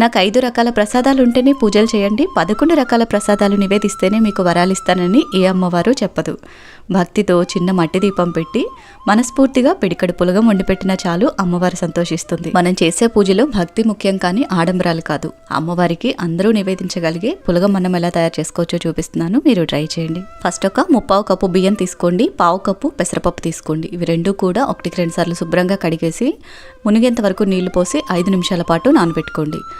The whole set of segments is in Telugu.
నాకు ఐదు రకాల ప్రసాదాలు ఉంటేనే పూజలు చేయండి పదకొండు రకాల ప్రసాదాలు నివేదిస్తేనే మీకు వరాలు ఇస్తానని ఏ అమ్మవారు చెప్పదు. భక్తితో చిన్న మట్టి దీపం పెట్టి మనస్ఫూర్తిగా పిడికడు పులగం వండిపెట్టినా చాలు అమ్మవారు సంతోషిస్తుంది. మనం చేసే పూజలో భక్తి ముఖ్యం కానీ ఆడంబరాలు కాదు. అమ్మవారికి అందరూ నివేదించగలిగే పులగం మనం ఎలా తయారు చేసుకోవచ్చో చూపిస్తున్నాను. మీరు ట్రై చేయండి. ఫస్ట్ ఒక ముప్పావు కప్పు బియ్యం తీసుకోండి పావు కప్పు పెసరపప్పు తీసుకోండి. ఇవి రెండు కూడా ఒకటికి రెండు సార్లు శుభ్రంగా కడిగేసి మునిగేంత వరకు నీళ్ళు పోసి ఐదు నిమిషాల పాటు నానబెట్టుకోండి.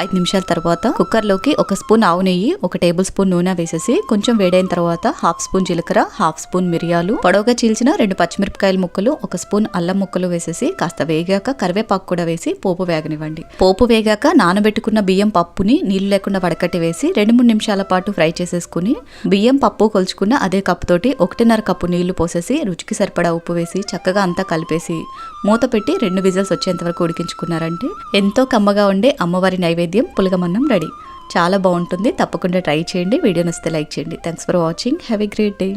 ఐదు నిమిషాల తర్వాత కుక్కర్లోకి ఒక స్పూన్ ఆవు నెయ్యి ఒక టేబుల్ స్పూన్ నూనె వేసేసి కొంచెం వేడైన తర్వాత హాఫ్ స్పూన్ జీలకర్ర హాఫ్ స్పూన్ మిరియాలు పొడవుగా చీల్చిన రెండు పచ్చిమిరపకాయల ముక్కలు ఒక స్పూన్ అల్లం ముక్కలు వేసేసి కాస్త వేగాక కరివేపాకు కూడా వేసి పోపు వేగనివ్వండి. పోపు వేగాక నానబెట్టుకున్న బియ్యం పప్పుని నీళ్ళు లేకుండా వడకట్టి వేసి రెండు మూడు నిమిషాల పాటు ఫ్రై చేసేసుకుని బియ్యం పప్పు కొలుచుకున్న అదే కప్పు తోటి ఒకటిన్నర కప్పు నీళ్ళు పోసేసి రుచికి సరిపడా ఉప్పు వేసి చక్కగా అంతా కలిపేసి మూత పెట్టి రెండు విజిల్స్ వచ్చేంత వరకు ఉడికించుకున్నారంటే ఎంతో కమ్మగా ఉండే అమ్మవారి నైవేద్యం పులగమన్నం రెడీ. చాలా బాగుంటుంది. తప్పకుండా ట్రై చేయండి. వీడియో నచ్చితే లైక్ చేయండి. Thanks for watching have a great day